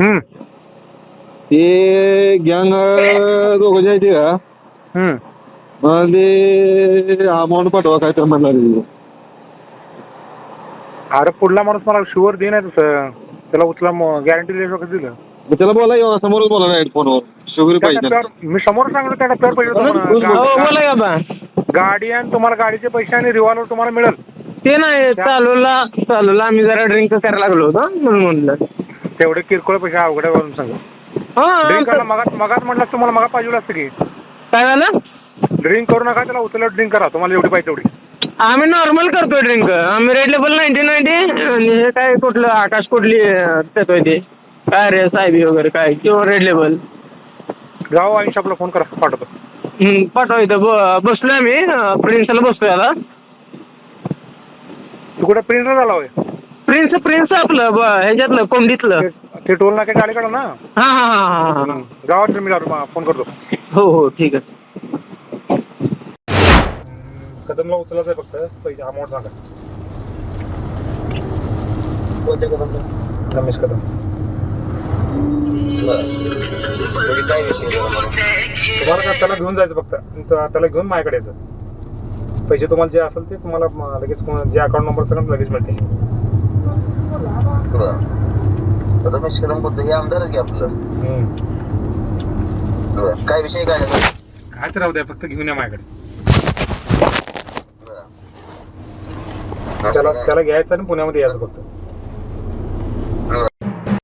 हम्म, ते गँग दोघं जायचे का? ते अमाऊंट पाठवा काय तर म्हणणार अरे पुढला माणूस मला शुअर दे नाही तसं. त्याला उचला गॅरंटी दिली कसं दिलं. मग त्याला बोला येऊ समोरच बोला नाही फोनवर शुगरी त्या पाहिजे टप्प्यावर- मी समोर सांगतो त्या टप्प्यावर पैसे हो, तुम्हाला. बोला गा- का बा गाडी आणि तुम्हाला गाडीचे पैसे आणि रिव्हॉल्वर तुम्हाला मिळेल. ते नाही चालूला चालूला आम्ही जरा ड्रिंक करायला लागलो होतो म्हणून म्हणलं. तेवढे किरकोळ पैसे अवघड आहे म्हणून सांगा. ड्रिंक मगात मगात म्हटलं तुम्हाला मगा पाहिजे असतं की. काय झालं? ड्रिंक करू नका त्याला उचलत ड्रिंक करा. तुम्हाला एवढी पाहिजे तेवढी. आम्ही नॉर्मल करतोय ड्रिंक आम्ही रेड लेबल नाईन्टी नाईन्टी आणि हे काय कुठलं आकाश कुठली देतोय ते. काय रे साहेबी वगैरे काय किंवा रेड लेबल जाऊ आणि शॉपला फोन करा पाठवतो. पाठवा इथं. ब- बसलोय आम्ही प्रिन्सला बसतोय आता. तू कुठे प्रिंटर झाला होय? प्रिन्स प्रिन्स आपलं ब- ह्याच्यातलं कोंडीतलं ते- ते टोल नाक्याच्या अलीकडे ना? हा हा हा हा हा. गावात मी फोन करतो. हो हो ठीक आहे. कदमला उचलायचं आहे फक्त पैसे अमाऊंट सांगा. कोणत्या कदम? रमेश कदम. काय विषय तुम्हाला? काय त्याला घेऊन जायचं फक्त. त- त्याला घेऊन माझ्याकडे यायचं. पैसे तुम्हाला जे असेल ते तुम्हाला म, लगेच कोण- जे अकाउंट नंबर सगळं लगेच मिळते रमेश कदम बोलतो हे आमदारच घे आपलं हम्म. बरं. काय विषय काय आहे? काय तर राहू द्या फक्त घेऊन या माझ्याकडे बरं. त्याला? त्याला घ्यायचं आणि पुण्यामध्ये यायचं फक्त